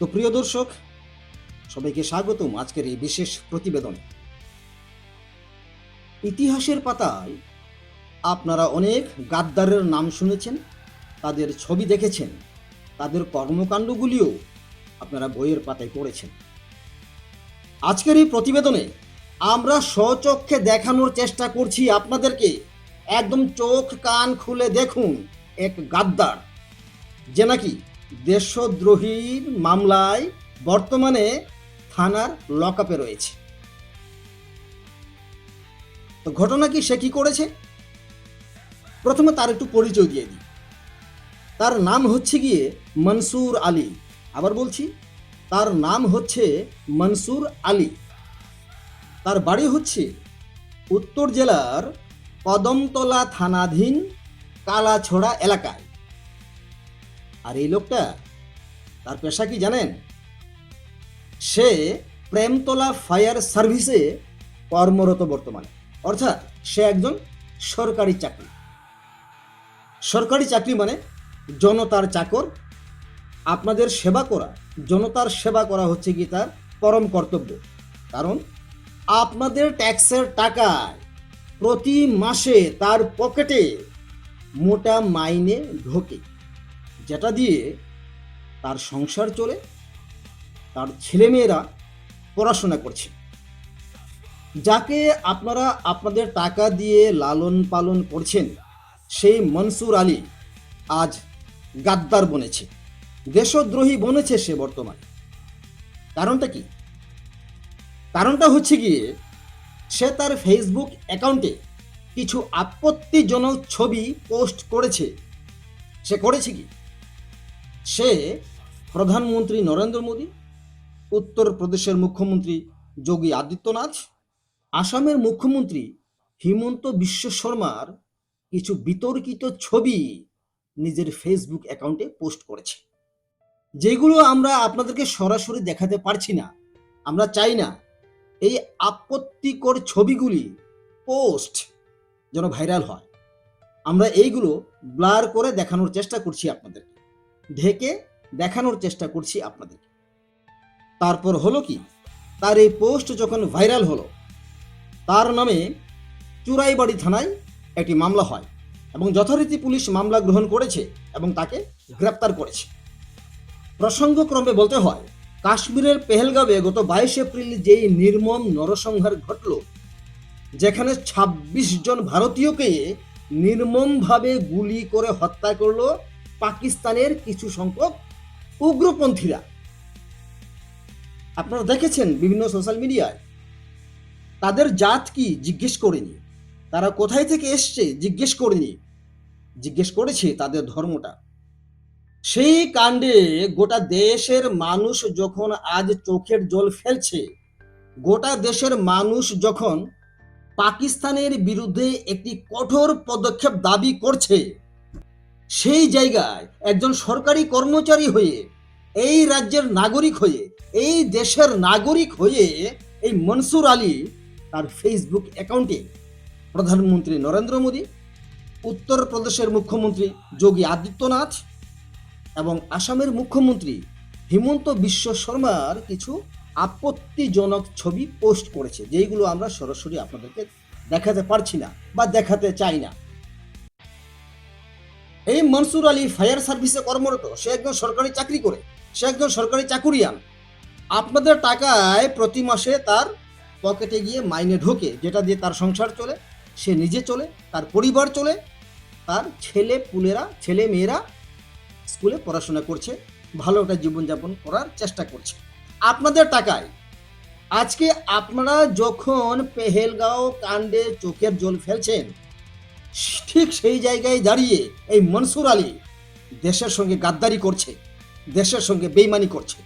তো প্রিয় দর্শক, সবাইকে স্বাগতম আজকের এই বিশেষ প্রতিবেদনে। ইতিহাসের পাতায় আপনারা অনেক গাদ্দারের নাম শুনেছেন, তাদের ছবি দেখেছেন, তাদের কর্মকাণ্ডগুলিও আপনারা বইয়ের পাতায় পড়েছেন। আজকের এই প্রতিবেদনে আমরা স্বচক্ষে দেখানোর চেষ্টা করছি আপনাদেরকে, একদম চোখ কান খুলে দেখুন এক গাদ্দার, যে নাকি দেশদ্রোহীর মামলায় বর্তমানে থানার লকআপে রয়েছে। তো ঘটনা কি সে কি করেছে? প্রথমে তার একটু পরিচয় দিয়ে দিই। তার নাম হচ্ছে গিয়ে মনসুর আলী। আবার বলছি, তার নাম হচ্ছে মনসুর আলী। তার বাড়ি হচ্ছে উত্তর জেলার কদমতলা থানাধীন কালাছড়া এলাকায়। আর এই লোকটা, তার পেশা কি জানেন? সে প্রেমতলা ফায়ার সার্ভিসে কর্মরত বর্তমানে। অর্থাৎ সে একজন সরকারি চাকরি। সরকারি চাকরি মানে জনতার চাকর, আপনাদের সেবা করা। জনতার সেবা করা হচ্ছে কি তার পরম কর্তব্য। কারণ আপনাদের ট্যাক্সের টাকায় প্রতি মাসে তার পকেটে মোটা মাইনে ঢোকে। যেটা দিয়ে তার সংসার চলে, তার ছেলেমেয়েরা পড়াশোনা করছে। যাকে আপনারা আপনাদের টাকা দিয়ে লালন পালন করছেন, সেই মনসুর আলী আজ গাদ্দার বনেছে। দেশদ্রোহী বনেছে সে বর্তমানে। কারণটা কি? কারণটা হচ্ছে গিয়ে, সে তার ফেসবুক অ্যাকাউন্টে কিছু আপত্তিজনক ছবি পোস্ট করেছে। সে করেছে কি? সে প্রধানমন্ত্রী নরেন্দ্র মোদী, উত্তরপ্রদেশের মুখ্যমন্ত্রী যোগী আদিত্যনাথ, আসামের মুখ্যমন্ত্রী হিমন্ত বিশ্ব শর্মার কিছু বিতর্কিত ছবি নিজের ফেসবুক অ্যাকাউন্টে পোস্ট করেছে। যেগুলো আমরা আপনাদেরকে সরাসরি দেখাতে পারছি না। আমরা চাই না এই আপত্তিকর ছবিগুলি পোস্ট যেন ভাইরাল হয়। আমরা এইগুলো ব্লার করে দেখানোর চেষ্টা করছি আপনাদেরকে। ঢেকে দেখানোর চেষ্টা করছি আপনাদেরকে তারপর হলো কি? তার এই পোস্ট যখন ভাইরাল হলো, তার নামে চুরাইবাড়ি থানায় একটি মামলা হয় এবং যথারীতি পুলিশ মামলা গ্রহণ করেছে এবং তাকে গ্রেপ্তার করেছে। প্রসঙ্গক্রমে বলতে হয়, কাশ্মীরের পেহেলগাঁওয়ে গত বাইশ এপ্রিল যেই নির্মম নরসংহার ঘটল, যেখানে ২৬ জন ভারতীয়কে নির্মমভাবে গুলি করে হত্যা করল পাকিস্তানের কিছু সংখ্যক উগ্রপন্থীরা। আপনারা দেখেছেন বিভিন্ন সোশ্যাল মিডিয়ায় তাদের জাত কি জিজ্ঞেস করেনি, তারা কোথায় থেকে এসছে জিজ্ঞেস করেনি, জিজ্ঞেস করেছে তাদের ধর্মটা। সেই কাণ্ডে গোটা দেশের মানুষ যখন আজ চোখের জল ফেলছে, গোটা দেশের মানুষ যখন পাকিস্তানের বিরুদ্ধে একটি কঠোর পদক্ষেপ দাবি করছে সেই জায়গায় একজন সরকারি কর্মচারী হয়ে, এই রাজ্যের নাগরিক হয়ে, এই দেশের নাগরিক হয়ে এই মনসুর আলী তার ফেসবুক অ্যাকাউন্টে প্রধানমন্ত্রী নরেন্দ্র মোদী, উত্তরপ্রদেশের মুখ্যমন্ত্রী যোগী আদিত্যনাথ এবং আসামের মুখ্যমন্ত্রী হিমন্ত বিশ্ব শর্মার কিছু আপত্তিজনক ছবি পোস্ট করেছে, যেইগুলো আমরা সরাসরি আপনাদেরকে দেখাতে পারছি না বা দেখাতে চাই না। এই মনসুর আলী ফায়ার সার্ভিসে কর্মরত, সে একজন সরকারি চাকরি করে, সে একজন সরকারি চাকুরিয়ান আপনাদের টাকায় প্রতি মাসে তার পকেটে গিয়ে মাইনে ঢোকে, যেটা দিয়ে তার সংসার চলে, সে নিজে চলে, তার পরিবার চলে, তার ছেলে পুলেরা, ছেলে মেয়েরা স্কুলে পড়াশোনা করছে, ভালো একটা জীবনযাপন করার চেষ্টা করছে। আপনাদের টাকায়, আজকে আপনারা যখন পেহেলগাঁও কাণ্ডে চোখের জল ফেলছেন ঠিক সেই জায়গায় দাঁড়িয়ে এই মনসুর আলী দেশের সঙ্গে গাদ্দারি করছে, দেশের সঙ্গে বেইমানি করছে।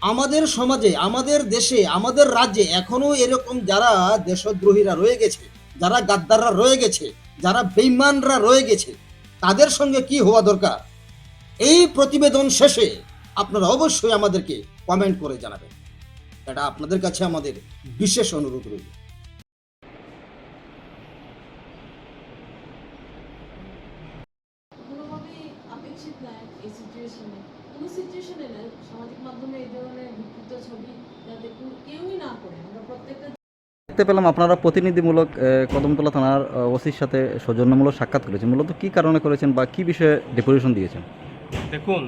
আমাদের সমাজে, আমাদের দেশে, আমাদের রাজ্যে এখনও এরকম যারা দেশদ্রোহীরা রয়ে গেছে, যারা গাদ্দাররা রয়ে গেছে, যারা বেইমানরা রয়ে গেছে, তাদের সঙ্গে কি হওয়া দরকার? এই প্রতিবেদন শেষে আপনারা অবশ্যই আমাদেরকে কমেন্ট করে জানাবেন। এটা আপনাদের কাছে আমাদের বিশেষ অনুরোধ রইল। এই সিচুয়েশনে কোনো সিচুয়েশনে সামাজিক মাধ্যমে এই ধরনের বিকৃত ছবি যাতে কেউই না করে আমরা প্রত্যেকটা দেখতে পেলাম আপনারা প্রতিনিধিমূলক কদমতলা থানার ওসির সাথে সৌজন্যমূলক সাক্ষাৎ করেছেন। মূলত কি কারণে করেছেন বা কি বিষয়ে ডেপুটেশন দিয়েছেন? দেখুন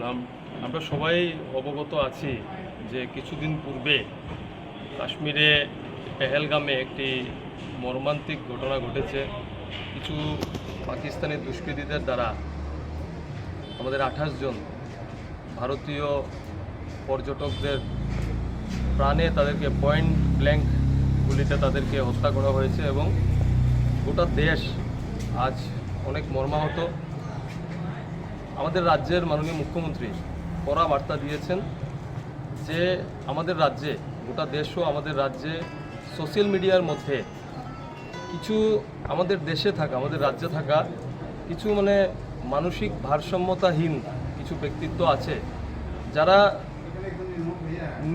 আমরা সবাই অবগত আছি যে কিছুদিন পূর্বে কাশ্মীরে পেহেলগামে একটি মর্মান্তিক ঘটনা ঘটেছে। কিছু পাকিস্তানি দুষ্কৃতীদের দ্বারা আমাদের আঠাশ জন ভারতীয় পর্যটকদের প্রাণে তাদেরকে পয়েন্ট ব্ল্যাঙ্ক গুলিতে তাদেরকে হত্যা করা হয়েছে এবং গোটা দেশ আজ অনেক মর্মাহত। আমাদের রাজ্যের মাননীয় মুখ্যমন্ত্রী কড়া বার্তা দিয়েছেন যে আমাদের রাজ্যে, গোটা দেশও আমাদের রাজ্যে সোশ্যাল মিডিয়ার মধ্যে কিছু আমাদের দেশে থাকা, আমাদের রাজ্যে থাকা কিছু মানে মানসিক ভারসাম্যতাহীন কিছু ব্যক্তিত্ব আছে যারা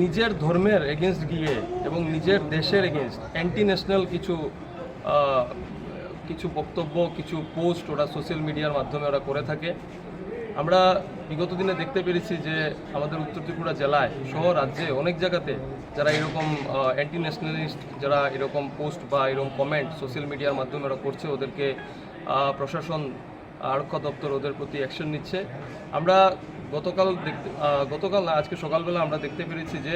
নিজের ধর্মের এগেনস্ট গিয়ে এবং নিজের দেশের এগেনস্ট অ্যান্টি ন্যাশনাল কিছু কিছু বক্তব্য, কিছু পোস্ট ওরা সোশ্যাল মিডিয়ার মাধ্যমে ওরা করে থাকে। আমরা বিগত দিনে দেখতে পেরেছি যে আমাদের উত্তর ত্রিপুরা জেলায় সহ রাজ্যে অনেক জায়গাতে যারা এরকম অ্যান্টি ন্যাশনালিস্ট যারা এরকম পোস্ট বা এরকম কমেন্ট সোশ্যাল মিডিয়ার মাধ্যমে ওরা করছে, ওদেরকে প্রশাসন আরক্ষা দপ্তর ওদের প্রতি অ্যাকশন নিচ্ছে। আমরা গতকাল দেখতে গতকাল না, আজকে সকালবেলা আমরা দেখতে পেরেছি যে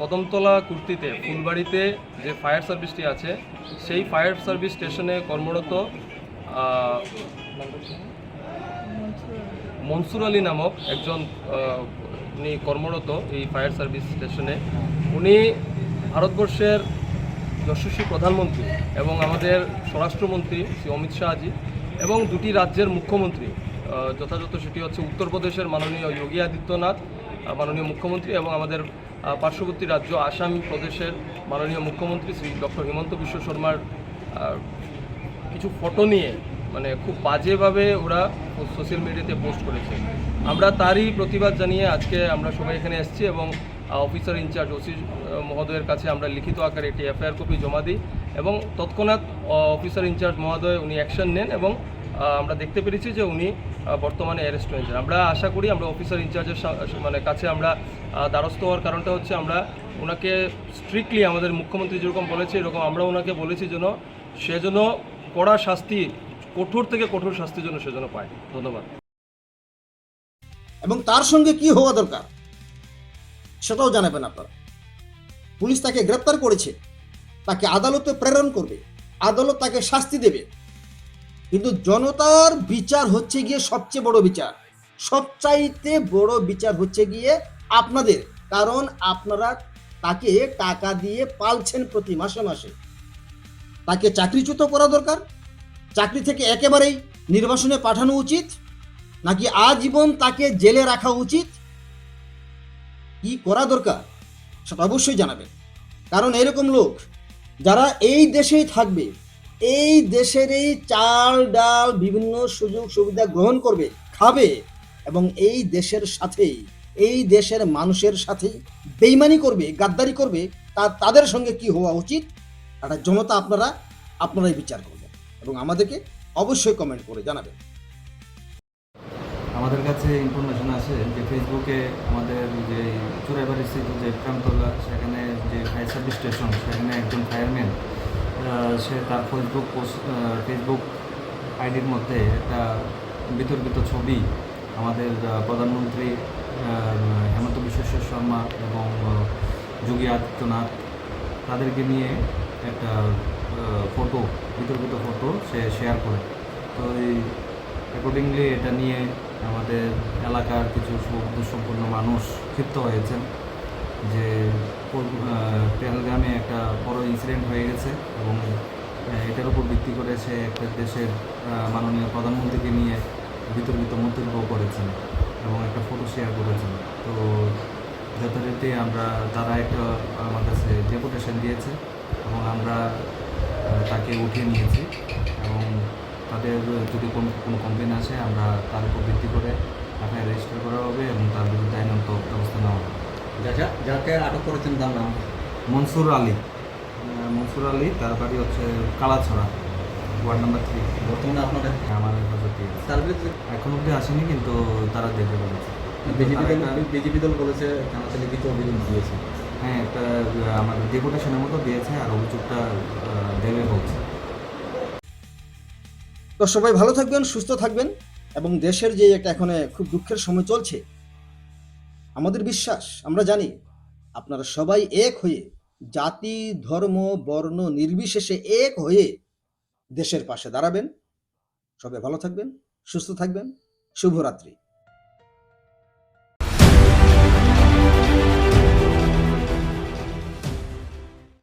কদমতলা কুর্তিতে, ফুলবাড়িতে যে ফায়ার সার্ভিসটি আছে, সেই ফায়ার সার্ভিস স্টেশনে কর্মরত মনসুর আলী নামক একজন উনি কর্মরত এই ফায়ার সার্ভিস স্টেশনে উনি ভারতবর্ষের যশস্বী প্রধানমন্ত্রী এবং আমাদের স্বরাষ্ট্রমন্ত্রী শ্রী অমিত শাহজি। এবং দুটি রাজ্যের মুখ্যমন্ত্রী যথাযথ সেটি হচ্ছে উত্তরপ্রদেশের মাননীয় যোগী আদিত্যনাথ মাননীয় মুখ্যমন্ত্রী এবং আমাদের পার্শ্ববর্তী রাজ্য আসাম প্রদেশের মাননীয় মুখ্যমন্ত্রী শ্রী ডক্টর হিমন্ত বিশ্ব শর্মার কিছু ফটো নিয়ে মানে খুব বাজেভাবে ওরা সোশ্যাল মিডিয়াতে পোস্ট করেছে। আমরা তারই প্রতিবাদ জানিয়ে আজকে আমরা সবাই এখানে এসেছি এবং অফিসার ইনচার্জ ওসি মহোদয়ের কাছে আমরা লিখিত আকারে একটি এফআইআর কপি জমা দিই। এবং তৎক্ষণাৎ অফিসার ইনচার্জ মহোদয় উনি অ্যাকশন নেন এবং আমরা দেখতে পেরেছি যে উনি বর্তমানে অ্যারেস্ট হয়েছেন। আমরা আশা করি আমরা অফিসার ইনচার্জের মানে কাছে আমরা দ্বারস্থ হওয়ার কারণটা হচ্ছে আমরা ওনাকে স্ট্রিক্টলি আমাদের মুখ্যমন্ত্রী যেরকম বলেছে, এরকম আমরা ওনাকে বলেছি যেন সে যেন কড়া শাস্তি, কঠোর থেকে কঠোর শাস্তির জন্য সে যেন পায়। ধন্যবাদ। এবং তার সঙ্গে কি হওয়া দরকার, সেটাও জানাবেন আপনারা। পুলিশ তাকে গ্রেপ্তার করেছে। তাকে আদালতে প্রেরণ করবে, আদালত তাকে শাস্তি দেবে। কিন্তু জনতার বিচার হচ্ছে গিয়ে সবচেয়ে বড় বিচার। সবচাইতে বড় বিচার হচ্ছে গিয়ে আপনাদের, কারণ আপনারা তাকে টাকা দিয়ে পালছেন প্রতি মাসে মাসে। তাকে চাকরিচ্যুত করা দরকার। চাকরি থেকে একেবারেই নির্বাসনে পাঠানো উচিত, নাকি আজীবন তাকে জেলে রাখা উচিত? কি করা দরকার, সেটা অবশ্যই জানাবেন। কারণ এরকম লোক যারা এই দেশেই থাকবে, এই দেশের এই চাল, ডাল বিভিন্ন সুযোগ সুবিধা গ্রহণ করবে, খাবে এবং এই দেশের সাথেই, এই দেশের মানুষের সাথেই বেইমানি করবে, গাদ্দারি করবে, তা তাদের সঙ্গে কি হওয়া উচিত? একটা জনতা আপনারা, আপনারাই বিচার করবেন এবং আমাদেরকে অবশ্যই কমেন্ট করে জানাবেন। আমাদের কাছে ইনফরমেশন আছে যে ফেসবুকে আমাদের যে চুরাইবাড়ি স্থিত যে প্রামতলা সেখানে যে ফায়ার সার্ভিস স্টেশন সেখানে একজন ফায়ারম্যান সে তার ফেসবুক পোস্ট ফেসবুক আইডির মধ্যে একটা বিতর্কিত ছবি আমাদের প্রধানমন্ত্রী হেমন্ত বিশ্ব শর্মা এবং যোগী আদিত্যনাথ তাদেরকে নিয়ে একটা ফটো বিতর্কিত ফটো সে শেয়ার করে। তো এই অ্যাকর্ডিংলি এটা নিয়ে আমাদের এলাকার কিছু সম্পূর্ণ মানুষ ক্ষিপ্ত হয়েছেন যে পূর্ব- একটা বড় ইনসিডেন্ট হয়ে গেছে এবং এটার উপর ভিত্তি করে সে একটা দেশের মাননীয় প্রধানমন্ত্রীকে নিয়ে বিতর্কিত মন্তব্য করেছেন এবং একটা ফটো শেয়ার করেছেন। তো যথারীতি আমরা, তারা একটা আমার কাছে ডেপুটেশন দিয়েছে এবং আমরা তাকে উঠিয়ে নিয়েছি। তাদের যদি কোনো কোনো কমপ্লেন আসে আমরা তার উপর ভিত্তি করে এফআইআর রেজিস্টার করা হবে এবং তার বিরুদ্ধে আইনত ব্যবস্থা নেওয়া হবে। যা- যাকে আটক করেছেন তার নাম? মনসুর আলী। মনসুর আলী তার বাড়ি হচ্ছে কালাছড়া ওয়ার্ড নাম্বার থ্রি বর্তমানে আপনাদের? আমার হেফাজতে আছে। তার বিরুদ্ধে? এখন অবধি আসেনি কিন্তু তারা তারা একটা- বিজেপি দল বলেছে থানাতে লিখিত অভিযোগ দিয়েছে। হ্যাঁ একটা আমাদের ডেপুটেশনের মতো দিয়েছে আর অভিযোগটা দেবে বলছে। তো সবাই ভালো থাকবেন, সুস্থ থাকবেন এবং দেশের যে একটা এখন খুব দুঃখের সময় চলছে, আমাদের বিশ্বাস, আমরা জানি আপনারা সবাই এক হয়ে জাতি, ধর্ম, বর্ণ নির্বিশেষে এক হয়ে দেশের পাশে দাঁড়াবেন। সবাই ভালো থাকবেন, সুস্থ থাকবেন। শুভরাত্রি।